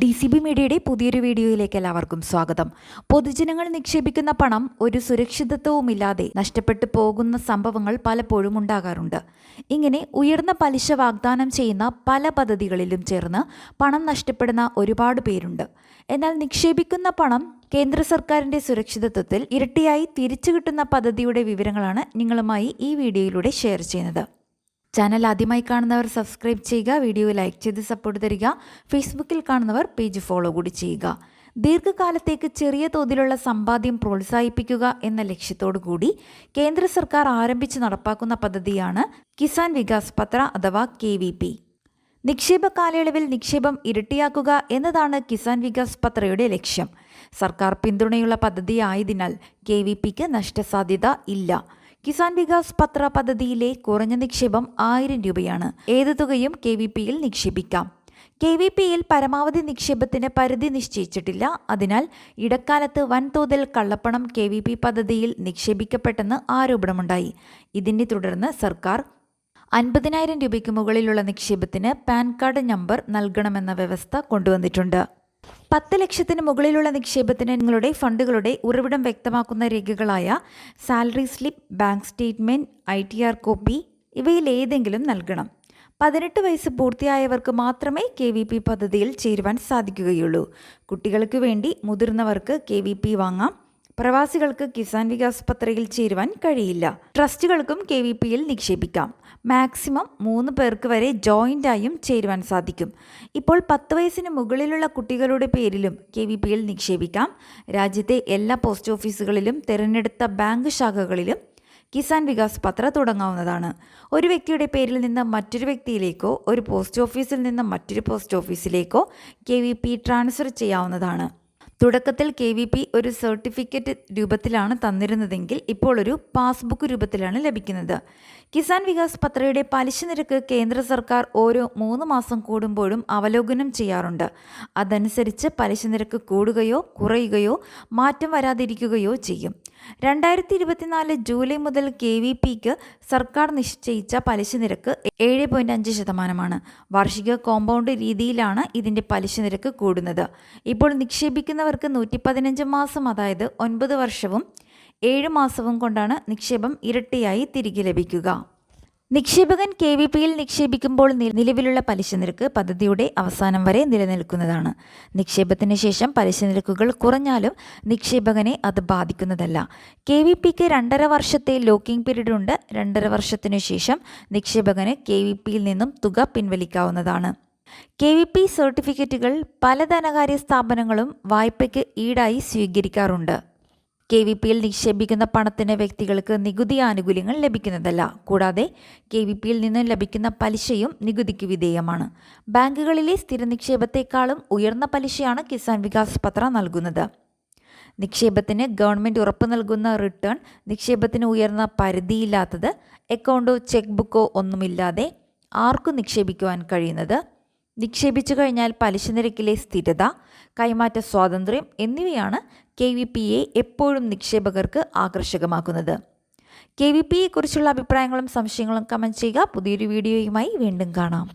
D C B മീഡിയയുടെ പുതിയൊരു വീഡിയോയിലേക്ക് എല്ലാവർക്കും സ്വാഗതം. പൊതുജനങ്ങൾ നിക്ഷേപിക്കുന്ന പണം ഒരു സുരക്ഷിതത്വവുമില്ലാതെ നഷ്ടപ്പെട്ടു പോകുന്ന സംഭവങ്ങൾ പലപ്പോഴും ഉണ്ടാകാറുണ്ട്. ഇങ്ങനെ ഉയർന്ന പലിശ വാഗ്ദാനം ചെയ്യുന്ന പല പദ്ധതികളിലും ചേർന്ന് പണം നഷ്ടപ്പെടുന്ന ഒരുപാട് പേരുണ്ട്. എന്നാൽ നിക്ഷേപിക്കുന്ന പണം കേന്ദ്ര സർക്കാരിന്റെ സുരക്ഷിതത്വത്തിൽ ഇരട്ടിയായി തിരിച്ചു കിട്ടുന്ന പദ്ധതിയുടെ വിവരങ്ങളാണ് നിങ്ങളുമായി ഈ വീഡിയോയിലൂടെ ഷെയർ ചെയ്യുന്നത്. ചാനൽ ആദ്യമായി കാണുന്നവർ സബ്സ്ക്രൈബ് ചെയ്യുക വീഡിയോ ലൈക്ക് ചെയ്ത് സപ്പോർട്ട് തരിക ഫേസ്ബുക്കിൽ കാണുന്നവർ പേജ് ഫോളോ കൂടി ചെയ്യുക. ദീർഘകാലത്തേക്ക് ചെറിയ തോതിലുള്ള സമ്പാദ്യം പ്രോത്സാഹിപ്പിക്കുക എന്ന ലക്ഷ്യത്തോടു കൂടി കേന്ദ്ര സർക്കാർ ആരംഭിച്ച് നടപ്പാക്കുന്ന പദ്ധതിയാണ് കിസാൻ വികാസ് പത്ര അഥവാ കെ വി പി. നിക്ഷേപ കാലയളവിൽ നിക്ഷേപം ഇരട്ടിയാക്കുക എന്നതാണ് കിസാൻ വികാസ് പത്രയുടെ ലക്ഷ്യം. സർക്കാർ പിന്തുണയുള്ള പദ്ധതി ആയതിനാൽ കെ വി പിക്ക് നഷ്ടസാധ്യത ഇല്ല. കിസാൻ വികാസ് പത്ര പദ്ധതിയിലെ കുറഞ്ഞ നിക്ഷേപം ആയിരം രൂപയാണ്. ഏത് തുകയും കെ വി പിയിൽ നിക്ഷേപിക്കാം. കെ വി പിയിൽ പരമാവധി നിക്ഷേപത്തിന് പരിധി നിശ്ചയിച്ചിട്ടില്ല. അതിനാൽ ഇടക്കാലത്ത് വൻതോതിൽ കള്ളപ്പണം കെ വി പി പദ്ധതിയിൽ നിക്ഷേപിക്കപ്പെട്ടെന്ന് ആരോപണമുണ്ടായി. ഇതിനെ തുടർന്ന് സർക്കാർ അൻപതിനായിരം രൂപയ്ക്ക് മുകളിലുള്ള നിക്ഷേപത്തിന് പാൻ കാർഡ് നമ്പർ നൽകണമെന്ന വ്യവസ്ഥ കൊണ്ടുവന്നിട്ടുണ്ട്. പത്ത് ലക്ഷത്തിന് മുകളിലുള്ള നിക്ഷേപത്തിന് നിങ്ങളുടെ ഫണ്ടുകളുടെ ഉറവിടം വ്യക്തമാക്കുന്ന രേഖകളായ salary slip bank statement I T R copy ഇവയിൽ ഏതെങ്കിലും നൽകണം. പതിനെട്ട് വയസ്സ് പൂർത്തിയായവർക്ക് മാത്രമേ കെ വി പി പദ്ധതിയിൽ ചേരുവാൻ സാധിക്കുകയുള്ളൂ. കുട്ടികൾക്ക് വേണ്ടി മുതിർന്നവർക്ക് കെ വി പി വാങ്ങാം. പ്രവാസികൾക്ക് കിസാൻ വികാസ് പത്രയിൽ ചേരുവാൻ കഴിയില്ല. ട്രസ്റ്റുകൾക്കും കെ വി പിയിൽ നിക്ഷേപിക്കാം. മാക്സിമം മൂന്ന് പേർക്ക് വരെ ജോയിന്റായും ചേരുവാൻ സാധിക്കും. ഇപ്പോൾ പത്ത് വയസ്സിന് മുകളിലുള്ള കുട്ടികളുടെ പേരിലും കെ വി പിയിൽ നിക്ഷേപിക്കാം. രാജ്യത്തെ എല്ലാ പോസ്റ്റ് ഓഫീസുകളിലും തിരഞ്ഞെടുത്ത ബാങ്ക് ശാഖകളിലും കിസാൻ വികാസ് പത്ര തുടങ്ങാവുന്നതാണ്. ഒരു വ്യക്തിയുടെ പേരിൽ നിന്ന് മറ്റൊരു വ്യക്തിയിലേക്കോ ഒരു പോസ്റ്റ് ഓഫീസിൽ നിന്ന് മറ്റൊരു പോസ്റ്റ് ഓഫീസിലേക്കോ കെ ട്രാൻസ്ഫർ ചെയ്യാവുന്നതാണ്. തുടക്കത്തിൽ കെ വി പി ഒരു സർട്ടിഫിക്കറ്റ് രൂപത്തിലാണ് തന്നിരുന്നതെങ്കിൽ ഇപ്പോൾ ഒരു പാസ്ബുക്ക് രൂപത്തിലാണ് ലഭിക്കുന്നത്. കിസാൻ വികാസ് പത്രയുടെ പലിശ നിരക്ക് കേന്ദ്ര സർക്കാർ ഓരോ മൂന്ന് മാസം കൂടുമ്പോഴും അവലോകനം ചെയ്യാറുണ്ട്. അതനുസരിച്ച് പലിശ നിരക്ക് കൂടുകയോ കുറയുകയോ മാറ്റം വരാതിരിക്കുകയോ ചെയ്യും. രണ്ടായിരത്തി ഇരുപത്തിനാല് ജൂലൈ മുതൽ കെ വി പിക്ക് സർക്കാർ നിശ്ചയിച്ച പലിശ നിരക്ക് ഏഴ് പോയിന്റ് അഞ്ച് ശതമാനമാണ്. വാർഷിക കോമ്പൗണ്ട് രീതിയിലാണ് ഇതിന്റെ പലിശ നിരക്ക് കൂടുന്നത്. ഇപ്പോൾ നിക്ഷേപിക്കുന്നവർക്ക് നൂറ്റി പതിനഞ്ച് മാസം അതായത് ഒൻപത് വർഷവും ഏഴ് മാസവും കൊണ്ടാണ് നിക്ഷേപം ഇരട്ടിയായി തിരികെ ലഭിക്കുക. നിക്ഷേപകൻ കെ വി പിയിൽ നിക്ഷേപിക്കുമ്പോൾ നിലവിലുള്ള പലിശ നിരക്ക് പദ്ധതിയുടെ അവസാനം വരെ നിലനിൽക്കുന്നതാണ്. നിക്ഷേപത്തിന് ശേഷം പലിശ നിരക്കുകൾ കുറഞ്ഞാലും നിക്ഷേപകനെ അത് ബാധിക്കുന്നതല്ല. കെ വി പിക്ക് രണ്ടര വർഷത്തെ ലോക്കിംഗ് പീരീഡ് ഉണ്ട്. രണ്ടര വർഷത്തിനു ശേഷം നിക്ഷേപകന് കെ വി പിയിൽ നിന്നും തുക പിൻവലിക്കാവുന്നതാണ്. കെ വി പി സർട്ടിഫിക്കറ്റുകൾ പല ധനകാര്യ സ്ഥാപനങ്ങളും വായ്പയ്ക്ക് ഈടായി സ്വീകരിക്കാറുണ്ട്. കെ വി പിയിൽ നിക്ഷേപിക്കുന്ന പണത്തിന് വ്യക്തികൾക്ക് നികുതി ആനുകൂല്യങ്ങൾ ലഭിക്കുന്നതല്ല. കൂടാതെ കെ വി പിയിൽ നിന്ന് ലഭിക്കുന്ന പലിശയും നികുതിക്ക് വിധേയമാണ്. ബാങ്കുകളിലെ സ്ഥിര നിക്ഷേപത്തെക്കാളും ഉയർന്ന പലിശയാണ് കിസാൻ വികാസ് പത്ര നൽകുന്നത്. നിക്ഷേപത്തിന് ഗവൺമെന്റ് ഉറപ്പ് നൽകുന്ന റിട്ടേൺ നിക്ഷേപത്തിന് ഉയർന്ന പരിധിയില്ലാത്തത് അക്കൗണ്ടോ ചെക്ക് ബുക്കോ ഒന്നുമില്ലാതെ ആർക്കും നിക്ഷേപിക്കുവാൻ കഴിയുന്നത് നിക്ഷേപിച്ചു കഴിഞ്ഞാൽ പലിശ നിരക്കിലെ സ്ഥിരത കൈമാറ്റ സ്വാതന്ത്ര്യം എന്നിവയാണ് കെ വി പിയെ എപ്പോഴും നിക്ഷേപകർക്ക് ആകർഷകമാക്കുന്നത്. കെ വി പിയെക്കുറിച്ചുള്ള അഭിപ്രായങ്ങളും സംശയങ്ങളും കമന്റ് ചെയ്യുക. പുതിയൊരു വീഡിയോയുമായി വീണ്ടും കാണാം.